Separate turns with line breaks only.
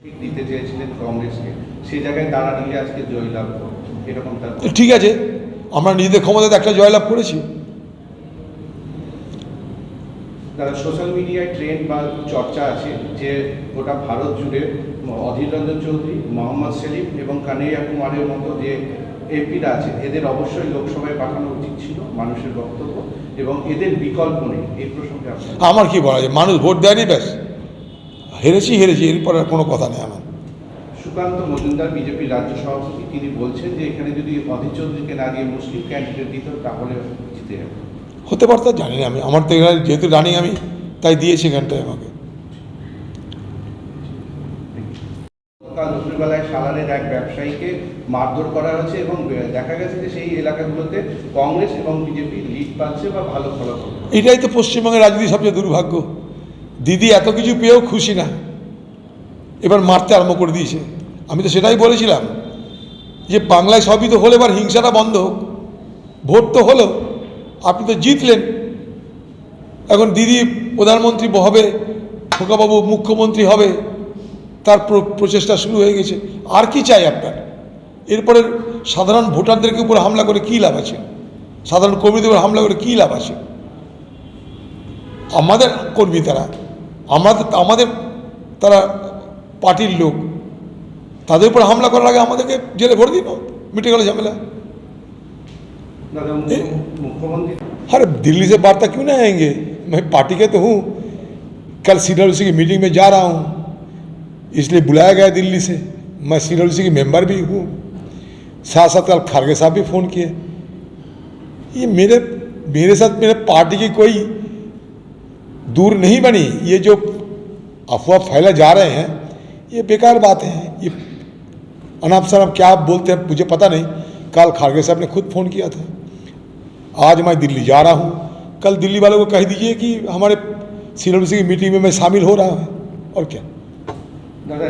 দিতে চেয়েছিলেন কংগ্রেসকে। সেই জায়গায় নিলে আজকে জয়লাভ এরকম
ঠিক আছে আমরা নিজেদের ক্ষমতাতে একটা জয়লাভ করেছি।
দাদা সোশ্যাল মিডিয়ায় ট্রেন্ড বা চর্চা আছে যে গোটা ভারত জুড়ে অধীর রঞ্জন চৌধুরী মোহাম্মদ সেলিম এবং কানাইয়া কুমারের মতো যে এমপিরা আছে এদের অবশ্যই লোকসভায় পাঠানো উচিত ছিল মানুষের বক্তব্য এবং এদের বিকল্প নেই। এই প্রসঙ্গে
আমার কি বলা যায়? মানুষ ভোট দেয়নি ব্যাস। হেরেছি হেরেছি এরপর আর কোনো কথা নেই আমার।
সুকান্ত মজুমদার বিজেপির রাজ্য সভাপতি তিনি বলছেন যে এখানে যদি অধীর চৌধুরীকে না দিয়ে মুসলিম ক্যান্ডিডেট দিত তাহলে জিতে যাবে
হতে পারতো জানি না আমি। আমার তো এখানে যেহেতু জানি আমি তাই দিয়েছি এখানটায় আমাকে।
কাল দুপুরবেলায় সালারের এক ব্যবসায়ীকে মারধর করা হয়েছে এবং দেখা গেছে যে সেই এলাকাগুলোতে কংগ্রেস এবং বিজেপি লিড পাচ্ছে বা ভালো ফলাফল।
এটাই তো পশ্চিমবঙ্গের রাজনীতি সবচেয়ে দুর্ভাগ্য। দিদি এত কিছু পেয়েও খুশি না। এবার মারতে আরম্ভ করে দিয়েছে। আমি তো সেটাই বলেছিলাম যে বাংলায় সবই তো হলো, এবার হিংসাটা বন্ধ হোক। ভোট তো হলো, আপনি তো জিতলেন। এখন দিদি প্রধানমন্ত্রী হবে, খোকাবাবু মুখ্যমন্ত্রী হবে, তার প্র- প্রচেষ্টা শুরু হয়ে গেছে। আর কি চাই আপনার? এরপরে সাধারণ ভোটারদেরকে উপর হামলা করে কী লাভ আছে? সাধারণ কর্মীদের উপর হামলা করে কী লাভ আছে? আমাদের কর্মী তারা আমাদের আমাদের তারা পার্টির লোক তাদের উপর হামলা করার আগে আমাদেরকে জেলে ভরে দিন মিটে গেল ঝামেলা
দাদা মুখ্য- মুখ্যমন্ত্রী
अरे दिल्ली से वार्ता क्यों नहीं आएंगे मैं पार्टी के तो हूँ कल सी की मीटिंग में जा रहा हूँ इसलिए बुलाया गया दिल्ली से मैं सी की मेंबर भी हूँ साथ साथ कल खारगे साहब भी फ़ोन किए ये मेरे मेरे साथ मेरे पार्टी की कोई दूर नहीं बनी, ये जो अफवाह फैला जा रहे हैं, ये बेकार बातें हैं। ये अनाप सर क्या आप बोलते हैं, मुझे पता नहीं। कल खारगे साहब ने खुद फ़ोन किया था। आज मैं दिल्ली जा रहा हूँ। कल दिल्ली वालों को कह दीजिए कि हमारे सी की मीटिंग में मैं शामिल हो रहा हूँ। और क्या?
दादा